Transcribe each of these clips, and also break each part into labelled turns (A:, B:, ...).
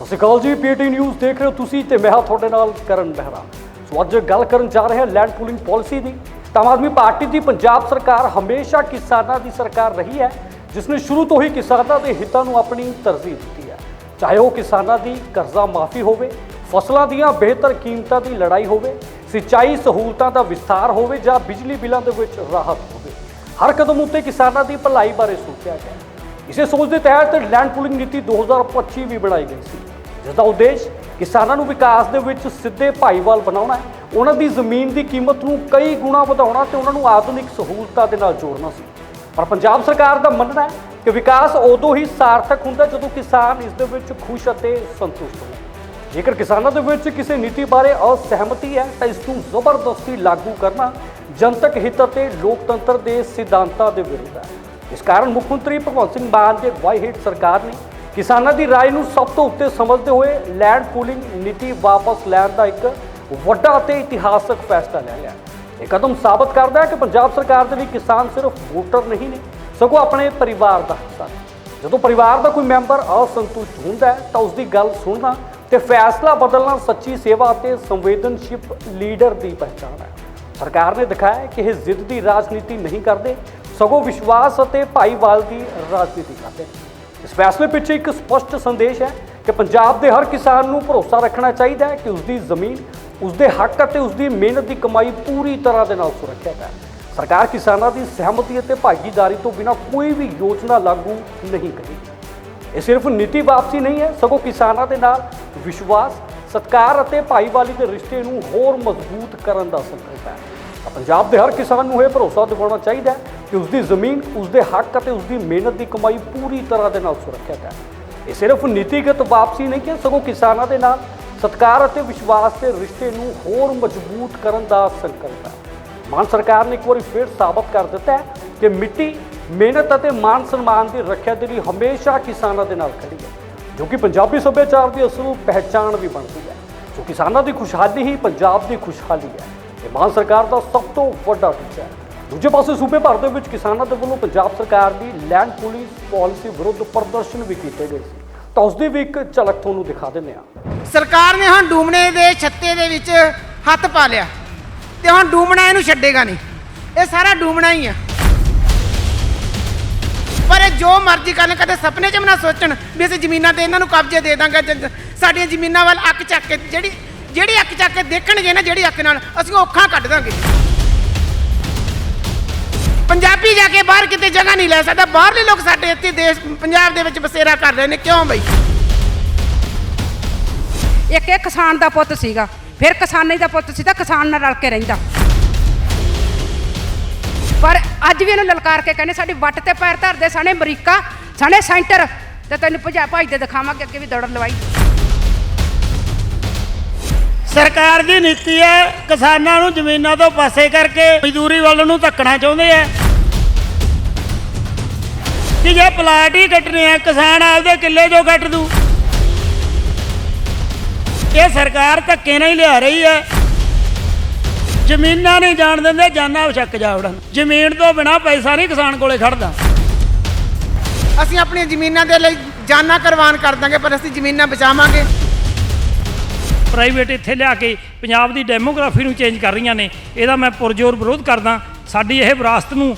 A: ਸਤਿ ਸ਼੍ਰੀ ਅਕਾਲ ਜੀ, PT news ਦੇਖ ਰਹੇ ਹੋ ਤੁਸੀਂ ਤੇ ਮੈਂ ਹਾਂ ਤੁਹਾਡੇ ਨਾਲ ਕਰਨ ਬਹਿਰਾ। ਸੋ ਅੱਜ ਗੱਲ ਕਰਨ ਜਾ ਰਹੇ ਹਾਂ ਲੈਂਡ ਪੂਲਿੰਗ ਪਾਲਿਸੀ ਦੀ। ਤਾਂ ਆਮ ਆਦਮੀ ਪਾਰਟੀ ਦੀ ਪੰਜਾਬ ਸਰਕਾਰ ਹਮੇਸ਼ਾ ਕਿਸਾਨਾਂ ਦੀ ਸਰਕਾਰ ਰਹੀ ਹੈ ਜਿਸ ਨੇ ਸ਼ੁਰੂ ਤੋਂ ਹੀ ਕਿਸਾਨਾਂ ਦੇ ਹਿੱਤਾਂ ਨੂੰ ਆਪਣੀ ਤਰਜੀਹ ਦਿੱਤੀ ਹੈ। ਚਾਹੇ ਉਹ ਕਿਸਾਨਾਂ ਦੀ ਕਰਜ਼ਾ ਮਾਫੀ ਹੋਵੇ, ਫਸਲਾਂ ਦੀਆਂ ਬਿਹਤਰ ਕੀਮਤਾਂ ਦੀ ਲੜਾਈ ਹੋਵੇ, ਸਿੰਚਾਈ ਸਹੂਲਤਾਂ ਦਾ ਵਿਸਥਾਰ ਹੋਵੇ ਜਾਂ ਬਿਜਲੀ ਬਿੱਲਾਂ ਦੇ ਵਿੱਚ ਰਾਹਤ ਹੋਵੇ, ਹਰ ਕਦਮ ਉੱਤੇ ਕਿਸਾਨਾਂ ਦੀ ਭਲਾਈ ਬਾਰੇ ਸੋਚਿਆ ਗਿਆ। ਇਸੇ ਸੋਚ ਦੇ ਤਹਿਤ ਲੈਂਡ ਪੂਲਿੰਗ ਨੀਤੀ 2025 ਵੀ ਬਣਾਈ ਗਈ ਸੀ। ਜਿਸ ਦਾ ਉਦੇਸ਼ ਕਿਸਾਨਾਂ ਨੂੰ ਵਿਕਾਸ ਦੇ ਵਿੱਚ ਸਿੱਧੇ ਭਾਈਵਾਲ ਬਣਾਉਣਾ ਹੈ। ਉਹਨਾਂ ਦੀ ਜ਼ਮੀਨ ਦੀ ਕੀਮਤ ਨੂੰ ਕਈ ਗੁਣਾ ਵਧਾਉਣਾ ਤੇ ਉਹਨਾਂ ਨੂੰ ਆਧੁਨਿਕ ਸਹੂਲਤਾਂ ਦੇ ਨਾਲ ਜੋੜਨਾ ਸੀ। ਪਰ ਪੰਜਾਬ ਸਰਕਾਰ ਦਾ ਮੰਨਣਾ ਹੈ ਕਿ ਵਿਕਾਸ ਉਦੋਂ ਹੀ ਸਾਰਥਕ ਹੁੰਦਾ ਜਦੋਂ ਕਿਸਾਨ ਇਸ ਦੇ ਵਿੱਚ ਖੁਸ਼ ਅਤੇ ਸੰਤੁਸ਼ਟ ਹੋਣ। ਜੇਕਰ ਕਿਸਾਨਾਂ ਦੇ ਵਿੱਚ ਕਿਸੇ ਨੀਤੀ ਬਾਰੇ ਅਸਹਿਮਤੀ ਹੈ ਤਾਂ ਇਸ ਨੂੰ ਜ਼ਬਰਦਸਤੀ ਲਾਗੂ ਕਰਨਾ ਜਨਤਕ ਹਿੱਤ ਅਤੇ ਲੋਕਤੰਤਰ ਦੇ ਸਿਧਾਂਤਾਂ ਦੇ ਵਿਰੁੱਧ ਹੈ। ਇਸ ਕਾਰਨ ਮੁੱਖ ਮੰਤਰੀ ਭਗਵੰਤ ਸਿੰਘ ਮਾਨ ਦੀ ਅਗਵਾਈ ਹੇਠ ਸਰਕਾਰ ਨੇ ਕਿਸਾਨਾਂ ਦੀ ਰਾਏ ਨੂੰ ਸਭ ਤੋਂ ਉੱਤੇ ਸਮਝਦੇ ਹੋਏ ਲੈਂਡ ਪੂਲਿੰਗ ਨੀਤੀ ਵਾਪਸ ਲੈਣ ਦਾ ਇੱਕ ਵੱਡਾ ਅਤੇ ਇਤਿਹਾਸਕ ਫੈਸਲਾ ਲੈ ਲਿਆ। ਇਹ ਕਦਮ ਸਾਬਤ ਕਰਦਾ ਹੈ ਕਿ ਪੰਜਾਬ ਸਰਕਾਰ ਦੇ ਵੀ ਕਿਸਾਨ ਸਿਰਫ ਵੋਟਰ ਨਹੀਂ ਨੇ, ਸਗੋਂ ਆਪਣੇ ਪਰਿਵਾਰ ਦਾ ਹਿੱਸਾ ਨੇ। ਜਦੋਂ ਪਰਿਵਾਰ ਦਾ ਕੋਈ ਮੈਂਬਰ ਅਸੰਤੁਸ਼ਟ ਹੁੰਦਾ ਹੈ, ਤਾਂ ਉਸ ਦੀ ਗੱਲ ਸੁਣਨਾ ਤੇ ਫੈਸਲਾ ਬਦਲਣਾ ਸੱਚੀ ਸੇਵਾ ਅਤੇ ਸੰਵੇਦਨਸ਼ੀਪ ਲੀਡਰ ਦੀ ਪਛਾਣ ਹੈ। ਸਰਕਾਰ ਨੇ ਦਿਖਾਇਆ ਕਿ ਇਹ ਜ਼ਿੱਦ ਦੀ ਰਾਜਨੀਤੀ ਨਹੀਂ ਕਰਦੇ, ਸਗੋਂ ਵਿਸ਼ਵਾਸ ਅਤੇ ਭਾਈਵਾਲ ਦੀ ਰਾਜਨੀਤੀ ਕਰਦੇ ਨੇ। ਇਸ ਫੈਸਲੇ ਪਿੱਛੇ ਇੱਕ ਸਪਸ਼ਟ ਸੰਦੇਸ਼ ਹੈ ਕਿ ਪੰਜਾਬ ਦੇ ਹਰ ਕਿਸਾਨ ਨੂੰ ਭਰੋਸਾ ਰੱਖਣਾ ਚਾਹੀਦਾ ਹੈ ਕਿ ਉਸ ਦੀ ਜ਼ਮੀਨ ਉਸ ਦੇ ਹੱਕ ਅਤੇ ਉਸ ਦੀ ਮਿਹਨਤ ਦੀ ਕਮਾਈ ਪੂਰੀ ਤਰ੍ਹਾਂ ਦੇ ਨਾਲ ਸੁਰੱਖਿਅਤ ਹੈ। ਸਰਕਾਰ ਕਿਸਾਨਾਂ ਦੀ ਸਹਿਮਤੀ ਅਤੇ ਭਾਗੀਦਾਰੀ ਤੋਂ ਬਿਨਾਂ ਕੋਈ ਵੀ ਯੋਜਨਾ ਲਾਗੂ ਨਹੀਂ ਕਰੇਗੀ। ਇਹ ਸਿਰਫ ਨੀਤੀ ਵਾਪਸੀ ਨਹੀਂ ਹੈ, ਸਗੋਂ ਕਿਸਾਨਾਂ ਦੇ ਨਾਲ ਵਿਸ਼ਵਾਸ, ਸਤਕਾਰ ਅਤੇ ਭਾਈਵਾਲੀ ਦੇ ਰਿਸ਼ਤੇ ਨੂੰ ਹੋਰ ਮਜ਼ਬੂਤ ਕਰਨ ਦਾ ਸੰਕਲਪ ਹੈ। ਪੰਜਾਬ ਦੇ ਹਰ ਕਿਸਾਨ ਨੂੰ ਇਹ ਭਰੋਸਾ ਦਿਵਾਉਣਾ ਚਾਹੀਦਾ ਹੈ ਕਿ ਉਸ ਦੀ ਜ਼ਮੀਨ ਉਸ ਦੇ ਹੱਕ ਅਤੇ ਉਸ ਦੀ ਮਿਹਨਤ ਦੀ ਕਮਾਈ ਪੂਰੀ ਤਰ੍ਹਾਂ ਦੇ ਨਾਲ ਸੁਰੱਖਿਅਤ ਹੈ। ਇਹ ਸਿਰਫ ਨੀਤੀਗਤ ਵਾਪਸੀ ਨਹੀਂ ਹੈ ਸਗੋਂ ਕਿਸਾਨਾਂ ਦੇ ਨਾਲ ਸਤਕਾਰ ਅਤੇ ਵਿਸ਼ਵਾਸ ਦੇ ਰਿਸ਼ਤੇ ਨੂੰ ਹੋਰ ਮਜ਼ਬੂਤ ਕਰਨ ਦਾ ਸੰਕਲਪ ਹੈ। ਮਾਨ ਸਰਕਾਰ ਨੇ ਇੱਕ ਵਾਰੀ ਫਿਰ ਸਾਬਤ ਕਰ ਦਿੱਤਾ ਹੈ ਕਿ ਮਿੱਟੀ, ਮਿਹਨਤ ਅਤੇ ਮਾਨ ਸਨਮਾਨ ਦੀ ਰੱਖਿਆ ਦੇ ਲਈ ਹਮੇਸ਼ਾ ਕਿਸਾਨਾਂ ਦੇ ਨਾਲ ਖੜੀ ਹੈ, ਜੋ ਕਿ ਪੰਜਾਬੀ ਸੱਭਿਆਚਾਰ ਦੀ ਅਸਲ ਪਹਿਚਾਣ ਵੀ ਬਣਦੀ ਹੈ। ਜੋ ਕਿਸਾਨਾਂ ਦੀ ਖੁਸ਼ਹਾਲੀ ਹੀ ਪੰਜਾਬ ਦੀ ਖੁਸ਼ਹਾਲੀ ਹੈ। ਇਹ ਮਾਨ ਸਰਕਾਰ ਦਾ ਸਭ ਤੋਂ ਵੱਡਾ ਟੀਚਾ ਹੈ। ਦੂਜੇ ਪਾਸੇ ਸੂਬੇ ਭਰ ਦੇ ਵਿੱਚ ਕਿਸਾਨਾਂ ਦੇ ਵੱਲੋਂ ਪੰਜਾਬ ਸਰਕਾਰ ਦੀ ਲੈਂਡ ਪੁਲਿਸ ਪਾਲਿਸੀ ਵਿਰੁੱਧ ਪ੍ਰਦਰਸ਼ਨ ਵੀ ਕੀਤੇ ਗਏ ਸੀ। ਤਾਂ ਉਸ ਦੀ ਵੀ ਇੱਕ ਝਲਕ ਤੁਹਾਨੂੰ ਦਿਖਾ ਦਿੰਦੇ ਹਾਂ।
B: ਸਰਕਾਰ ਨੇ ਹੁਣ ਡੂਮਣੇ ਦੇ ਛੱਤੇ ਦੇ ਵਿੱਚ ਹੱਥ ਪਾ ਲਿਆ ਤੇ ਹੁਣ ਡੂਮਣਾ ਇਹਨੂੰ ਛੱਡੇਗਾ ਨਹੀਂ। ਇਹ ਸਾਰਾ ਡੂਮਣਾ ਹੀ ਆ। ਪਰ ਇਹ ਜੋ ਮਰਜ਼ੀ ਕਰਨ, ਕਦੇ ਸੁਪਨੇ 'ਚ ਵੀ ਨਾ ਸੋਚਣ ਵੀ ਅਸੀਂ ਜ਼ਮੀਨਾਂ ਤੇ ਇਹਨਾਂ ਨੂੰ ਕਬਜ਼ੇ ਦੇ ਦਾਂਗੇ ਸਾਡੀਆਂ ਜ਼ਮੀਨਾਂ ਵੱਲ ਅੱਖ ਚੱਕ ਕੇ ਜਿਹੜੀ ਜਿਹੜੀ ਅੱਖ ਚੱਕ ਕੇ ਦੇਖਣਗੇ ਨਾ, ਜਿਹੜੀ ਅੱਖ ਨਾਲ ਅਸੀਂ ਉਹ ਅੱਖਾਂ ਕੱਢ ਦਾਂਗੇ। ਪੰਜਾਬੀ ਜਾ ਕੇ ਬਾਹਰ ਕਿਤੇ ਜਗ੍ਹਾ ਨਹੀਂ ਲੈ ਸਕਦਾ। ਬਾਹਰਲੇ ਲੋਕ ਸਾਡੇ ਇੱਥੇ ਦੇਸ਼, ਪੰਜਾਬ ਦੇ ਵਿੱਚ ਬਸੇਰਾ ਕਰ ਰਹੇ ਨੇ। ਕਿਉਂ ਬਈ?
C: ਇੱਕ ਇਹ ਕਿਸਾਨ ਦਾ ਪੁੱਤ ਸੀਗਾ। ਫਿਰ ਕਿਸਾਨੀ ਦਾ ਪੁੱਤ ਸੀ ਤਾਂ ਕਿਸਾਨ ਨਾਲ ਰਲ ਕੇ ਰਹਿੰਦਾ। ਪਰ ਅੱਜ ਵੀ ਇਹਨੂੰ ਲਲਕਾਰ ਕੇ ਕਹਿੰਦੇ, ਸਾਡੀ ਵੱਟ ਤੇ ਪੈਰ ਧਰਦੇ ਸਣੇ ਅਮਰੀਕਾ ਸਣੇ ਸੈਂਟਰ। ਤੇ ਤੈਨੂੰ ਭਜਾ ਭਾਈ ਦੇ ਦਿਖਾਵਾਂਗੇ, ਅੱਗੇ ਵੀ ਦੌੜ ਲਵਾਈ।
D: ਸਰਕਾਰ ਦੀ ਨੀਤੀ ਹੈ, ਕਿਸਾਨਾਂ ਨੂੰ ਜ਼ਮੀਨਾਂ ਤੋਂ ਪਾਸੇ ਕਰਕੇ ਮਜ਼ਦੂਰੀ ਵੱਲ ਨੂੰ ਧੱਕਣਾ ਚਾਹੁੰਦੇ ਆ ਕਿ ਜੇ ਪਲਾਟ ਹੀ ਕੱਟਣੇ ਆ, ਕਿਸਾਨ ਆਪਦੇ ਕਿੱਲੇ ਜੋ ਕੱਟ ਦੂ। ਇਹ ਸਰਕਾਰ ਧੱਕੇ ਨਾਲ ਹੀ ਲਿਆ ਰਹੀ ਹੈ। ਜ਼ਮੀਨਾਂ ਨਹੀਂ ਜਾਣ ਦਿੰਦੇ, ਜਾਨਾਂ ਵਸ਼ੱਕ ਜਾਵੜਨ। ਜ਼ਮੀਨ ਤੋਂ ਬਿਨਾ ਪੈਸਾ ਨਹੀਂ ਕਿਸਾਨ ਕੋਲੇ ਖੜਦਾ।
B: ਅਸੀਂ ਆਪਣੀਆਂ ਜ਼ਮੀਨਾਂ ਦੇ ਲਈ ਜਾਨਾਂ ਕੁਰਬਾਨ ਕਰ ਦਾਂਗੇ, ਪਰ ਅਸੀਂ ਜ਼ਮੀਨਾਂ ਬਚਾਵਾਂਗੇ।
D: ਪ੍ਰਾਈਵੇਟ ਇੱਥੇ ਲਿਆ ਕੇ ਪੰਜਾਬ ਦੀ ਡੈਮੋਗ੍ਰਾਫੀ ਨੂੰ ਚੇਂਜ ਕਰ ਰਹੀਆਂ ਨੇ ਇਹਦਾ ਮੈਂ ਪੁਰਜੋਰ ਵਿਰੋਧ ਕਰਦਾ। ਸਾਡੀ ਇਹ ਵਿਰਾਸਤ ਨੂੰ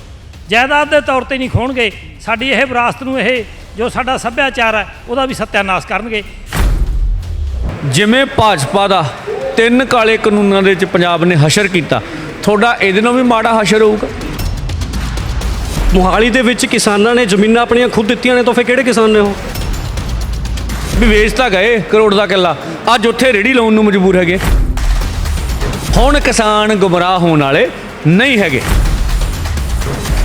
D: ਜਾਇਦਾਦ ਦੇ ਤੌਰ ਤੇ ਨਹੀਂ ਖੋਣਗੇ ਸਾਡੀ ਇਹ ਵਿਰਾਸਤ ਨੂੰ ਇਹ ਜੋ ਸਾਡਾ ਸੱਭਿਆਚਾਰ ਹੈ ਉਹਦਾ ਵੀ ਸੱਤਿਆਨਾਸ਼ ਕਰਨਗੇ।
E: ਜਿਵੇਂ ਭਾਜਪਾ ਦਾ ਤਿੰਨ ਕਾਲੇ ਕਾਨੂੰਨਾਂ ਦੇ ਵਿੱਚ ਪੰਜਾਬ ਨੇ ਹਸ਼ਰ ਕੀਤਾ ਤੁਹਾਡਾ ਇਹਦੇ ਨਾਲ ਵੀ ਮਾੜਾ ਹਸ਼ਰ ਹੋਊਗਾ।
A: ਮੁਹਾਲੀ ਦੇ ਵਿੱਚ ਕਿਸਾਨਾਂ ਨੇ ਜ਼ਮੀਨਾਂ ਆਪਣੀਆਂ ਖੁਦ ਦਿੱਤੀਆਂ ਨੇ ਤਾਂ ਫਿਰ ਕਿਹੜੇ ਕਿਸਾਨ ਨੇ ਉਹ?
E: ਵੀ ਵੇਚ ਤਾਂ ਗਏ ਕਰੋੜ ਦਾ ਕਿੱਲਾ ਅੱਜ ਉੱਥੇ ਰੇੜੀ ਲਾਉਣ ਨੂੰ ਮਜਬੂਰ ਹੈਗੇ ਹੁਣ ਕਿਸਾਨ ਗੁੰਮਰਾਹ ਹੋਣ ਵਾਲੇ ਨਹੀਂ ਹੈਗੇ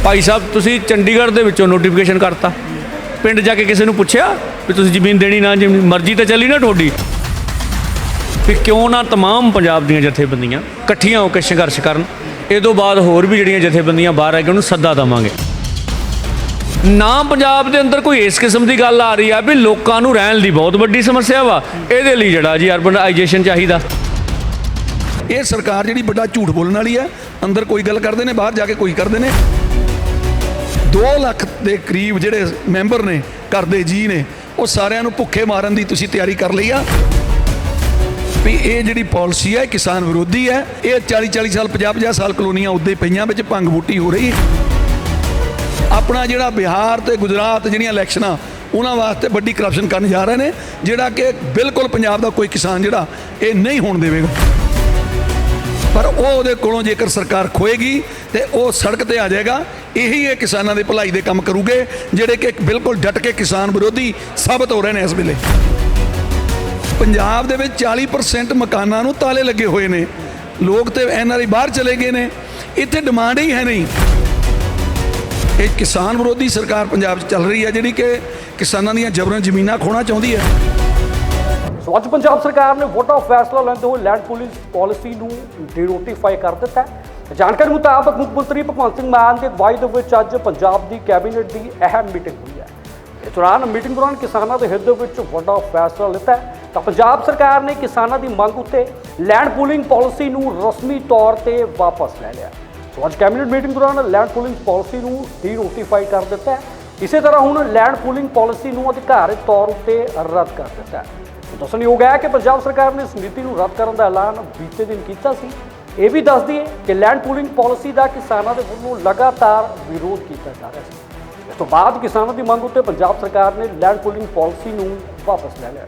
E: ਭਾਈ ਸਾਹਿਬ ਤੁਸੀਂ ਚੰਡੀਗੜ੍ਹ ਦੇ ਵਿੱਚੋਂ ਨੋਟੀਫਿਕੇਸ਼ਨ ਕਰਤਾ ਪਿੰਡ ਜਾ ਕੇ ਕਿਸੇ ਨੂੰ ਪੁੱਛਿਆ ਵੀ ਤੁਸੀਂ ਜ਼ਮੀਨ ਦੇਣੀ ਨਾ ਜ਼ਮੀਨ ਮਰਜ਼ੀ ਤਾਂ ਚੱਲੀ ਨਾ ਤੁਹਾਡੀ ਵੀ ਕਿਉਂ ਨਾ तमाम ਪੰਜਾਬ ਦੀਆਂ ਜਥੇਬੰਦੀਆਂ ਇਕੱਠੀਆਂ ਹੋ ਕੇ ਸੰਘਰਸ਼ ਕਰਨ ਇਹ ਤੋਂ ਬਾਅਦ ਹੋਰ ਵੀ ਜਿਹੜੀਆਂ ਜਥੇਬੰਦੀਆਂ ਬਾਹਰ ਆ ਕੇ ਉਹਨੂੰ ਸੱਦਾ ਦੇਵਾਂਗੇ ਨਾ ਪੰਜਾਬ ਦੇ ਅੰਦਰ ਕੋਈ ਇਸ ਕਿਸਮ ਦੀ ਗੱਲ ਆ ਰਹੀ ਆ ਵੀ ਲੋਕਾਂ ਨੂੰ ਰਹਿਣ ਦੀ ਬਹੁਤ ਵੱਡੀ ਸਮੱਸਿਆ ਵਾ। ਇਹਦੇ ਲਈ ਜਿਹੜਾ ਜੀ ਅਰਬਨਾਈਜੇਸ਼ਨ ਚਾਹੀਦਾ।
F: ਇਹ ਸਰਕਾਰ ਜਿਹੜੀ ਵੱਡਾ ਝੂਠ ਬੋਲਣ ਵਾਲੀ ਹੈ ਅੰਦਰ ਕੋਈ ਗੱਲ ਕਰਦੇ ਨੇ, ਬਾਹਰ ਜਾ ਕੇ ਕੋਈ ਕਰਦੇ ਨੇ। 2 ਲੱਖ ਦੇ ਕਰੀਬ ਜਿਹੜੇ ਮੈਂਬਰ ਨੇ, ਘਰ ਦੇ ਜੀ ਨੇ, ਉਹ ਸਾਰਿਆਂ ਨੂੰ ਭੁੱਖੇ ਮਾਰਨ ਦੀ ਤੁਸੀਂ ਤਿਆਰੀ ਕਰ ਲਈ ਆ। ਵੀ ਇਹ ਜਿਹੜੀ ਪਾਲਿਸੀ ਹੈ ਕਿਸਾਨ ਵਿਰੋਧੀ ਹੈ ਇਹ 40 40 ਸਾਲ 50 50 ਸਾਲ ਕਲੋਨੀਆਂ ਉੱਦੇ ਪਈਆਂ ਵਿੱਚ ਭੰਗ ਬੂਟੀ ਹੋ ਰਹੀ ਆਪਣਾ ਜਿਹੜਾ ਬਿਹਾਰ ਤੇ ਗੁਜਰਾਤ ਜਿਹੜੀਆਂ ਇਲੈਕਸ਼ਨਾਂ, ਉਹਨਾਂ ਵਾਸਤੇ ਵੱਡੀ ਕਰਪਸ਼ਨ ਕਰਨ ਜਾ ਰਹੇ ਨੇ, ਜਿਹੜਾ ਕਿ ਬਿਲਕੁਲ ਪੰਜਾਬ ਦਾ ਕੋਈ ਕਿਸਾਨ ਜਿਹੜਾ, ਇਹ ਨਹੀਂ ਹੋਣ ਦੇਵੇਗਾ। ਪਰ ਉਹ ਉਹਦੇ ਕੋਲੋਂ ਜੇਕਰ ਸਰਕਾਰ ਖੋਏਗੀ ਤੇ ਉਹ ਸੜਕ ਤੇ ਆ ਜਾਏਗਾ, ਇਹੀ ਇਹ ਕਿਸਾਨਾਂ ਦੇ ਭਲਾਈ ਦੇ ਕੰਮ ਕਰੂਗੇ, ਜਿਹੜੇ ਕਿ ਬਿਲਕੁਲ ਡਟ ਕੇ ਕਿਸਾਨ ਵਿਰੋਧੀ ਸਾਬਤ ਹੋ ਰਹੇ ਨੇ ਇਸ ਵੇਲੇ। ਪੰਜਾਬ ਦੇ ਵਿੱਚ 40% ਮਕਾਨਾਂ ਨੂੰ ਤਾਲੇ ਲੱਗੇ ਹੋਏ ਨੇ। ਲੋਕ ਤੇ ਐਨਆਰਆਈ ਬਾਹਰ ਚਲੇ ਗਏ ਨੇ। ਇੱਥੇ ਡਿਮਾਂਡ ਹੀ ਹੈ ਨਹੀਂ। ਇਹ ਕਿਸਾਨ ਵਿਰੋਧੀ ਸਰਕਾਰ ਪੰਜਾਬ 'ਚ ਚੱਲ ਰਹੀ ਹੈ, ਜਿਹੜੀ ਕਿ ਕਿਸਾਨਾਂ ਦੀਆਂ ਜਬਰਨ ਜ਼ਮੀਨਾਂ ਖੋਣਾ ਚਾਹੁੰਦੀ ਹੈ।
A: ਸੋ ਅੱਜ ਪੰਜਾਬ ਸਰਕਾਰ ਨੇ ਵੱਡਾ ਫੈਸਲਾ ਲੈਂਦੇ ਹੋਏ ਲੈਂਡ ਪੁਲਿਸ ਪਾਲਿਸੀ ਨੂੰ ਡੀਨੋਟੀਫਾਈ ਕਰ ਦਿੱਤਾ ਹੈ। ਜਾਣਕਾਰੀ ਮੁਤਾਬਕ ਮੁੱਖ ਮੰਤਰੀ ਭਗਵੰਤ ਸਿੰਘ ਮਾਨ ਦੀ ਅਗਵਾਈ ਦੇ ਵਿੱਚ ਅੱਜ ਪੰਜਾਬ ਦੀ ਕੈਬਨਿਟ ਦੀ ਅਹਿਮ ਮੀਟਿੰਗ ਹੋਈ ਹੈ। ਇਸ ਦੌਰਾਨ ਮੀਟਿੰਗ ਦੌਰਾਨ ਕਿਸਾਨਾਂ ਦੇ ਹਿੱਤ ਦੇ ਵਿੱਚ ਵੱਡਾ ਫੈਸਲਾ ਲਿੱਤਾ ਹੈ। ਤਾਂ ਪੰਜਾਬ ਸਰਕਾਰ ਨੇ ਕਿਸਾਨਾਂ ਦੀ ਮੰਗ ਉੱਤੇ ਲੈਂਡ ਪੂਲਿੰਗ ਪਾਲਿਸੀ ਨੂੰ ਰਸਮੀ ਤੌਰ ਤੇ ਵਾਪਸ ਲੈ ਲਿਆ ਸੋ ਅੱਜ ਕੈਬਨਿਟ ਮੀਟਿੰਗ ਦੌਰਾਨ ਲੈਂਡ ਪੂਲਿੰਗ ਪਾਲਿਸੀ ਨੂੰ ਡੀਨੋਟੀਫਾਈ ਕਰ ਦਿੱਤਾ ਹੈ। ਇਸੇ ਤਰ੍ਹਾਂ ਹੁਣ ਲੈਂਡ ਪੂਲਿੰਗ ਪਾਲਿਸੀ ਨੂੰ ਅਧਿਕਾਰਿਤ ਤੌਰ ਉੱਤੇ ਰੱਦ ਕਰ ਦਿੱਤਾ ਹੈ। ਦੱਸਣਯੋਗ ਹੈ ਕਿ ਪੰਜਾਬ ਸਰਕਾਰ ਨੇ ਇਸ ਨੀਤੀ ਨੂੰ ਰੱਦ ਕਰਨ ਦਾ ਐਲਾਨ ਬੀਤੇ ਦਿਨ ਕੀਤਾ ਸੀ। ਇਹ ਵੀ ਦੱਸ ਦਈਏ ਕਿ ਲੈਂਡ ਪੂਲਿੰਗ ਪਾਲਿਸੀ ਦਾ ਕਿਸਾਨਾਂ ਦੇ ਵੱਲੋਂ ਲਗਾਤਾਰ ਵਿਰੋਧ ਕੀਤਾ ਜਾ ਰਿਹਾ ਸੀ। ਇਸ ਤੋਂ ਬਾਅਦ ਕਿਸਾਨਾਂ ਦੀ ਮੰਗ ਉੱਤੇ ਪੰਜਾਬ ਸਰਕਾਰ ਨੇ ਲੈਂਡ ਪੂਲਿੰਗ ਪਾਲਿਸੀ ਨੂੰ ਵਾਪਸ ਲੈ ਲਿਆ।